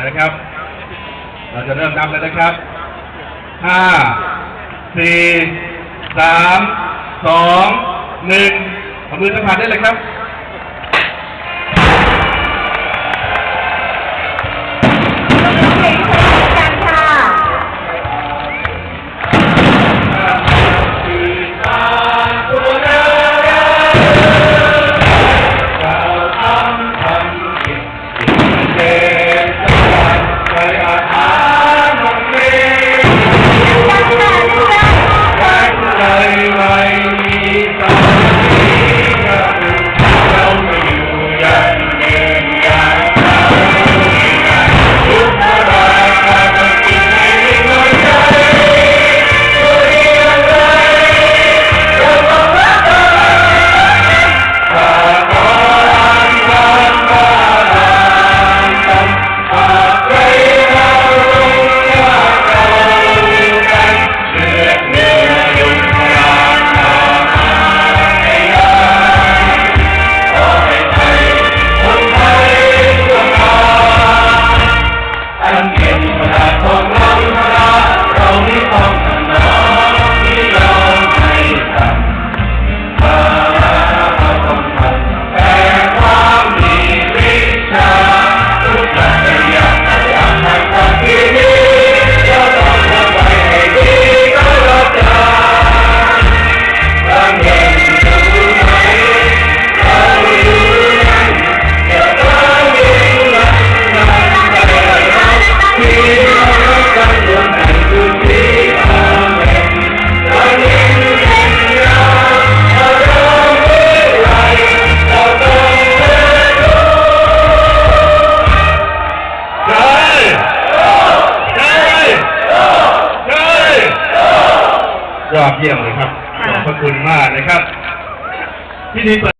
นะครับ เราจะเริ่มนับเลยนะครับ ห้า สี่ สาม สอง หนึ่งเอามือสัมผัสได้เลยครับ ยอดเยี่ยมเลยครับ ขอบพระคุณมากนะครับ ที่นี้เปิ